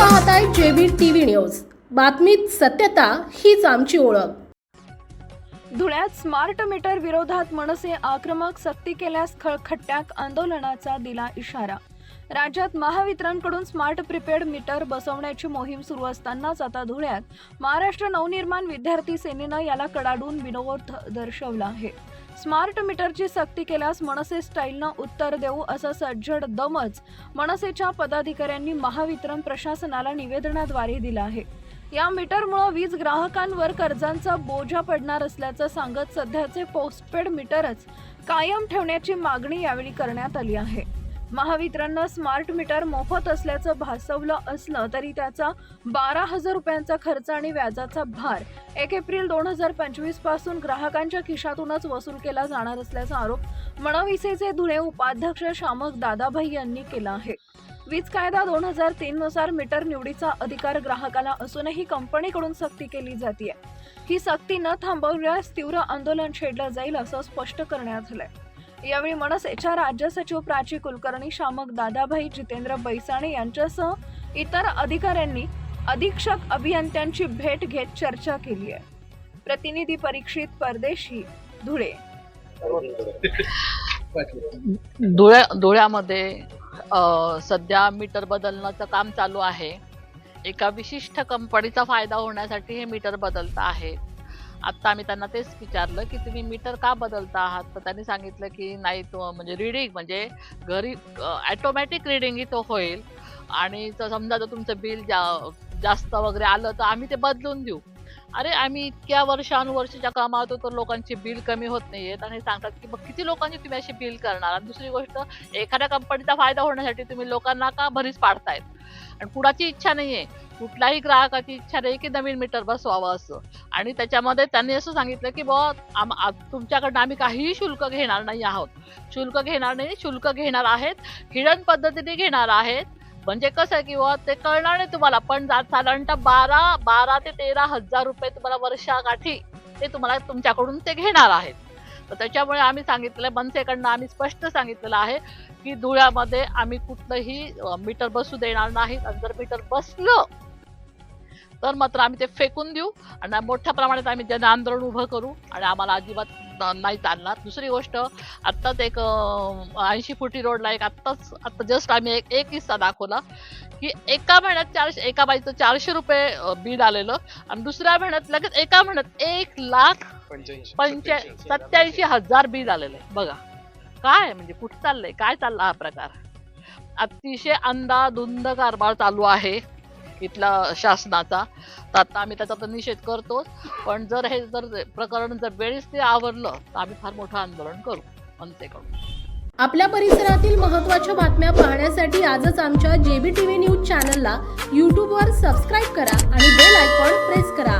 पाहताय JB TV news. बातमीत सत्यता हीच आमची ओळख. धुळ्यात स्मार्ट मीटर विरोधात मनसे आक्रमक सक्ती केल्यास खळखट्ट्याक आंदोलनाचा दिला इशारा. राज्यात महावितरणकडून स्मार्ट प्रिपेड मीटर बसवण्याची मोहीम सुरू असतानाच आता धुळ्यात महाराष्ट्र नवनिर्माण विद्यार्थी सेनेनं याला कडाडून विरोध दर्शवला आहे. स्मार्ट मीटरची सक्ती केल्यास मनसे स्टाईलनं उत्तर देऊ असं सज्जड दमच मनसेच्या पदाधिकाऱ्यांनी महावितरण प्रशासनाला निवेदनाद्वारे दिलं आहे. या मीटरमुळे वीज ग्राहकांवर कर्जांचा बोजा पडणार असल्याचं सांगत सध्याचे पोस्टपेड मीटरच कायम ठेवण्याची मागणी यावेळी करण्यात आली आहे. महावितरणनं स्मार्ट मीटर मोफत असल्याचं भासवलं असलं तरी त्याचा बारा हजार रुपयांचा खर्च आणि व्याजाचा भार. एक एप्रिल दोन हजार पंचवीसपासून ग्राहकांच्या खिशातूनच वसूल केला जाणार असल्याचा आरोप मणविसेचे धुळे उपाध्यक्ष शामक दादाभाई यांनी केला आहे. वीज कायदा दोन हजार तीन नुसार मीटर निवडीचा अधिकार ग्राहकाला असूनही कंपनीकडून सक्ती केली जाते ही सक्ती न थांबवल्यास तीव्र आंदोलन छेडलं जाईल असं स्पष्ट करण्यात आलंय. यावेळी मनसेच्या राज्य सचिव प्राची कुलकर्णी शामक दादाभाई जितेंद्र बैसाणे यांच्यासह इतर अधिकाऱ्यांनी अधीक्षक अभियंत्यांची भेट घेत चर्चा केली आहे. प्रतिनिधी परीक्षित परदेशी धुळे. धुळ्या धुळ्यामध्ये सध्या मीटर बदलण्याचं काम चालू आहे. एका विशिष्ट कंपनीचा फायदा होण्यासाठी हे मीटर बदलता आहे. आत्ता आम्ही त्यांना तेच विचारलं की तुम्ही मीटर का बदलता आहात? तर त्यांनी सांगितलं की नाही तो म्हणजे रिडिंग म्हणजे घरी ॲटोमॅटिक रिडिंगही तो होईल. आणि समजा जर तुमचं बिल जा जास्त वगैरे आलं तर आम्ही ते बदलून देऊ. अरे आम्ही इतक्या वर्षानुवर्षाच्या कामावतो तर लोकांची बिल कमी होत नाहीयेत. आणि सांगतात की मग किती लोकांची तुम्ही अशी बिल करणार? आणि दुसरी गोष्ट एखाद्या कंपनीचा फायदा होण्यासाठी तुम्ही लोकांना का भरीच पाडतायत? आणि कुणाची इच्छा नाहीये. कुठल्याही ग्राहकाची इच्छा नाही की नवीन मीटर बसवावं असं. आणि त्याच्यामध्ये त्यांनी असं सांगितलं की बुवा आम तुमच्याकडनं आम्ही काहीही शुल्क घेणार नाही आहोत. शुल्क घेणार नाही शुल्क घेणार आहेत हिडन पद्धतीने घेणार आहेत म्हणजे कसं आहे की ते कळणार नाही तुम्हाला पण जा- साधारणतः बारा बारा ते तेरा हजार रुपये तुम्हाला वर्षाकाठी ते तुम्हाला तुमच्याकडून ते घेणार आहेत. तर त्याच्यामुळे आम्ही सांगितलं मनसेकडनं आम्ही स्पष्ट सांगितलेलं आहे की धुळ्यामध्ये आम्ही कुठलंही मीटर बसू देणार नाहीत आणि जर मीटर बसलं तर मात्र आम्ही ते फेकून देऊ आणि मोठ्या प्रमाणात आम्ही जन आंदोलन उभं करू आणि आम्हाला अजिबात नाही चालणार. दुसरी गोष्ट आत्ताच एक ऐंशी फुटी रोडला एक आत्ताच आत्ता जस्ट आम्ही एक एक किस्सा दाखवला की एका महिन्यात चारशे एका बाईचं चारशे रुपये बिल आलेलं आणि दुसऱ्या महिन्यात लगेच एका महिन्यात एक लाख पंच्या सत्याऐंशी हजार बिल आलेलं आहे. बघा काय म्हणजे कुठं चाललंय काय चालला हा प्रकार? अतिशय अंदाधुंद कारभार चालू आहे. इथला शासनाचा. तर आता आम्ही त्याचा तर निषेध करतो. पण जर हे जर प्रकरण जर वेळेस ते आवरलं तर आम्ही फार मोठं आंदोलन करू मनसेकडून आपल्या परिसरातील महत्त्वाच्या बातम्या पाहण्यासाठी आजच आमच्या जेबी टीव्ही न्यूज चॅनलला यूट्यूबवर सबस्क्राईब करा आणि बेल आयकॉन प्रेस करा.